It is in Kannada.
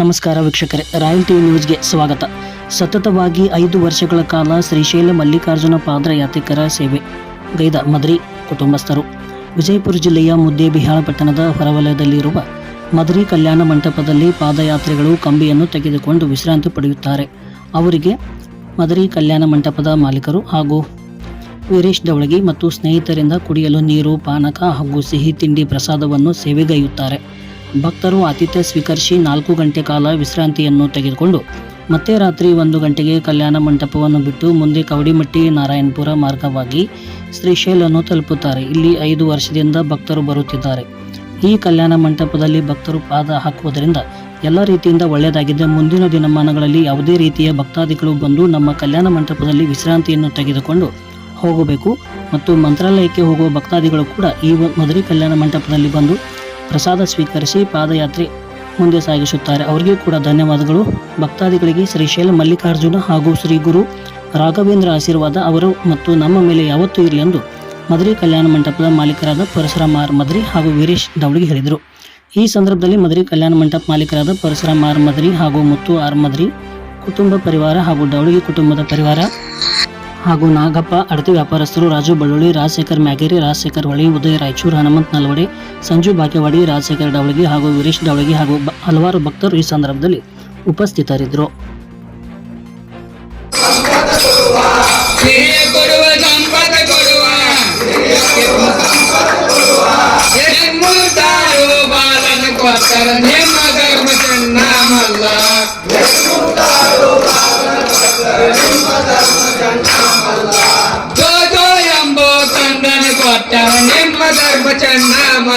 ನಮಸ್ಕಾರ ವೀಕ್ಷಕರೇ, ರಾಯಲ್ ಟಿವಿ ನ್ಯೂಸ್ಗೆ ಸ್ವಾಗತ. ಸತತವಾಗಿ ಐದು ವರ್ಷಗಳ ಕಾಲ ಶ್ರೀಶೈಲ ಮಲ್ಲಿಕಾರ್ಜುನ ಪಾದಯಾತ್ರಿಕರ ಸೇವೆ. ಗೈದ ಮದ್ರಿ ಕುಟುಂಬಸ್ಥರು. ವಿಜಯಪುರ ಜಿಲ್ಲೆಯ ಮುದ್ದೇಬಿಹಾಳ ಪಟ್ಟಣದ ಹೊರವಲಯದಲ್ಲಿರುವ ಮದರಿ ಕಲ್ಯಾಣ ಮಂಟಪದಲ್ಲಿ ಪಾದಯಾತ್ರೆಗಳು ಕಂಬಿಯನ್ನು ತೆಗೆದುಕೊಂಡು ವಿಶ್ರಾಂತಿ ಪಡೆಯುತ್ತಾರೆ. ಅವರಿಗೆ ಮದರಿ ಕಲ್ಯಾಣ ಮಂಟಪದ ಮಾಲೀಕರು ಹಾಗೂ ವೀರೇಶ್ ದವಳಗಿ ಮತ್ತು ಸ್ನೇಹಿತರಿಂದ ಕುಡಿಯಲು ನೀರು, ಪಾನಕ ಹಾಗೂ ಸಿಹಿ ತಿಂಡಿ ಪ್ರಸಾದವನ್ನು ಸೇವೆಗೈಯುತ್ತಾರೆ ಭಕ್ತರು ಆತಿಥ್ಯ ಸ್ವೀಕರಿಸಿ ನಾಲ್ಕು ಗಂಟೆ ಕಾಲ ವಿಶ್ರಾಂತಿಯನ್ನು ತೆಗೆದುಕೊಂಡು ಮತ್ತೆ ರಾತ್ರಿ ಒಂದು ಗಂಟೆಗೆ ಕಲ್ಯಾಣ ಮಂಟಪವನ್ನು ಬಿಟ್ಟು ಮುಂದೆ ಕವಡಿಮಟ್ಟಿ ನಾರಾಯಣಪುರ ಮಾರ್ಗವಾಗಿ ಶ್ರೀಶೈಲನ್ನು ತಲುಪುತ್ತಾರೆ. ಇಲ್ಲಿ ಐದು ವರ್ಷದಿಂದ ಭಕ್ತರು ಬರುತ್ತಿದ್ದಾರೆ. ಈ ಕಲ್ಯಾಣ ಮಂಟಪದಲ್ಲಿ ಭಕ್ತರು ಪಾದ ಹಾಕುವುದರಿಂದ ಎಲ್ಲ ರೀತಿಯಿಂದ ಒಳ್ಳೆಯದಾಗಿದೆ. ಮುಂದಿನ ದಿನಮಾನಗಳಲ್ಲಿ ಯಾವುದೇ ರೀತಿಯ ಭಕ್ತಾದಿಗಳು ಬಂದು ನಮ್ಮ ಕಲ್ಯಾಣ ಮಂಟಪದಲ್ಲಿ ವಿಶ್ರಾಂತಿಯನ್ನು ತೆಗೆದುಕೊಂಡು ಹೋಗಬೇಕು. ಮತ್ತು ಮಂತ್ರಾಲಯಕ್ಕೆ ಹೋಗುವ ಭಕ್ತಾದಿಗಳು ಕೂಡ ಈ ಮದುವೆ ಕಲ್ಯಾಣ ಮಂಟಪದಲ್ಲಿ ಬಂದು ಪ್ರಸಾದ ಸ್ವೀಕರಿಸಿ ಪಾದಯಾತ್ರೆ ಮುಂದೆ ಸಾಗಿಸುತ್ತಾರೆ. ಅವರಿಗೂ ಕೂಡ ಧನ್ಯವಾದಗಳು. ಭಕ್ತಾದಿಗಳಿಗೆ ಶ್ರೀಶೈಲ ಮಲ್ಲಿಕಾರ್ಜುನ ಹಾಗೂ ಶ್ರೀ ಗುರು ರಾಘವೇಂದ್ರ ಆಶೀರ್ವಾದ ಅವರು ಮತ್ತು ನಮ್ಮ ಮೇಲೆ ಯಾವತ್ತೂ ಇರಲಿ ಎಂದು ಮದರಿ ಕಲ್ಯಾಣ ಮಂಟಪದ ಮಾಲೀಕರಾದ ಪರಶುರಾಮ ಆರ್ ಮದ್ರಿ ಹಾಗೂ ವೀರೇಶ್ ದವಳಿಗೆ ಹೇಳಿದರು. ಈ ಸಂದರ್ಭದಲ್ಲಿ ಮದರಿ ಕಲ್ಯಾಣ ಮಂಟಪ ಮಾಲೀಕರಾದ ಪರಶುರಾಮ ಆರ್ ಮದ್ರಿ ಹಾಗೂ ಮುತ್ತು ಆರ್ ಮದ್ರಿ ಕುಟುಂಬ ಪರಿವಾರ ಹಾಗೂ ದವಡಿಗೆ ಕುಟುಂಬದ ಪರಿವಾರ ಹಾಗೂ ನಾಗಪ್ಪ, ಅಡತಿ ವ್ಯಾಪಾರಸ್ಥರು ರಾಜು ಬಳ್ಳುಳ್ಳಿ, ರಾಜಶೇಖರ್ ಮ್ಯಾಗೇರಿ, ರಾಜಶೇಖರ್ ಹೊಳಿ, ಉದಯ ರಾಯಚೂರು, ಹನುಮಂತ್ ನಲ್ವಡಿ, ಸಂಜು ಬಾಕೆವಾಡಿ ರಾಜಶೇಖರ್ ಡವಳಗಿ ಹಾಗೂ ವೀರೇಶ್ ಡವಳಗಿ ಹಾಗೂ ಹಲವಾರು ಭಕ್ತರು ಈ ಸಂದರ್ಭದಲ್ಲಿ ಉಪಸ್ಥಿತರಿದ್ದರು. ನಿಮ್ಮ ಧರ್ಮ